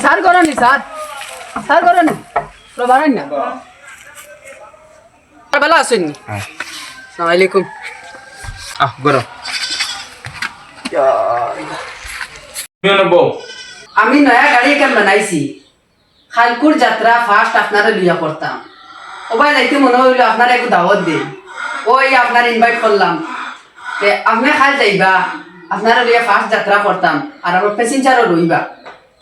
Sir করেনি sir sir করেনি বাড়ান না। ভালো আছেন আসসালামু আলাইকুম আহ গরম। আমি নয়া গাড়ি কেন বানাইছি খালকুর যাত্রা ফার্স্ট আপনারা লইয়া করতাম ওবাই যাইতে মনে হইল আপনার একটু দাওয়াত দিন। ওই আপনার ইনভাইট করলাম। আপনি খাল যাইবা আপনারা লইয়া ফার্স্ট যাত্রা করতাম। আর আমার প্যাসেঞ্জারও রইবা।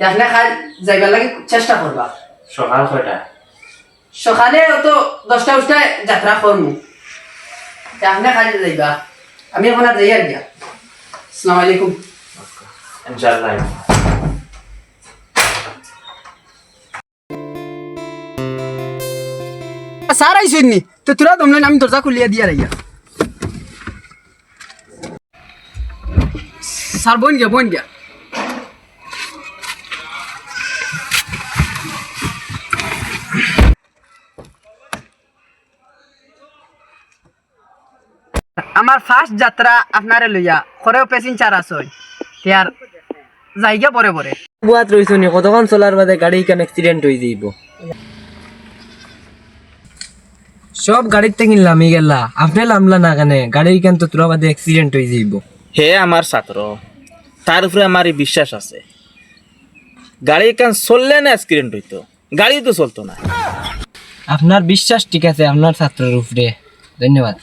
আপনি খাল যাইবার লাগে চেষ্টা করবা। সকাল কয়টা? সকালে অত দশটা উঠটায় যাত্রা তে আপনি খাল যাইবা। আমি এখন আর যাই আর গিয়া। আসসালামু আলাইকুম। ইনশাআল্লাহ। স্যার আইসেন নি? তো তোরা দমলেন আমি দরজা খুলিয়া দিয়া রাইয়া। স্যার বোন গিয়া বোন গিয়া। আমার ফার্স্ট যাত্রা আপনারে লইয়া খরেও প্যাসেঞ্জার আসই ইয়ার জায়গা পরে পরে বুয়াত রইছো নি কতক্ষণ চলার বাদে গাড়ি কেন অ্যাক্সিডেন্ট হয়ে যাইব? সব গাড়ির থেকে লামি গেলা আপনি লামলা না কেন গাড়ি কেন তো তোরা বাদে অ্যাক্সিডেন্ট হয়ে যাইব? হে আমার ছাত্র তার উপরে আমার বিশ্বাস আছে। গাড়ি কান চললে না অ্যাক্সিডেন্ট হইতো গাড়ি তো চলতো না। আপনার বিশ্বাস ঠিক আছে আপনার ছাত্রের উপরে। ধন্যবাদ।